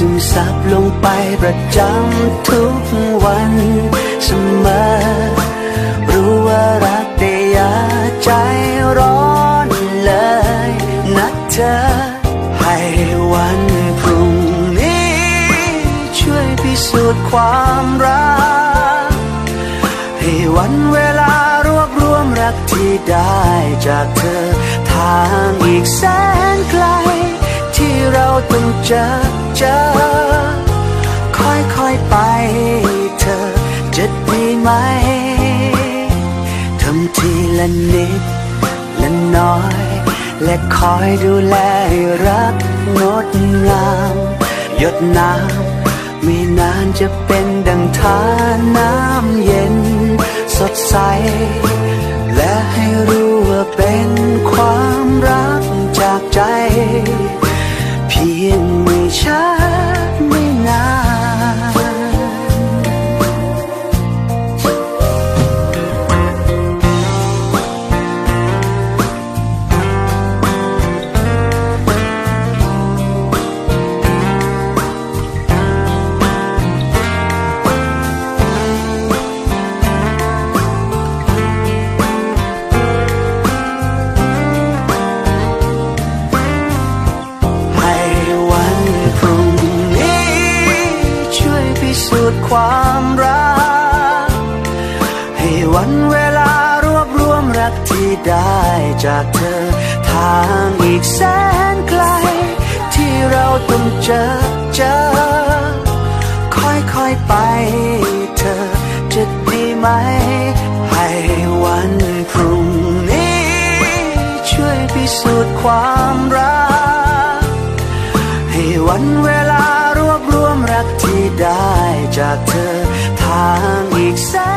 ซึมซับลงไปประจำทุกวันเสมอ รู้ว่ารักแต่ย่าใจร้อนเลยนะเธอ ให้วันพรุ่งนี้ ช่วยพิสูจน์ความรัก ให้วันเวลารวบรวมรักที่ได้จากเธอ ทางอีกแสน ราต้องเจอเจอค่อยๆไปเธอจะดีไหมทำทีละนิดละน้อย และคอยดูแลรักงดงาม หยดน้ำไม่นานจะเป็นดังทานน้ำเย็น สดใส และให้รู้ว่าเป็นความรักจากใจ เพียงไม่ช้าไม่นาน วันเวลารวบรวมรักที่ได้จากเธอ ทางอีกแสนไกล ที่เราต้องเจอเจอ ค่อยๆไปเธอจะดีไหม ให้วันพรุ่งนี้ ช่วยพิสูจน์ความรัก ให้วันเวลารวบรวมรักที่ได้จากเธอ ทางอีกแสน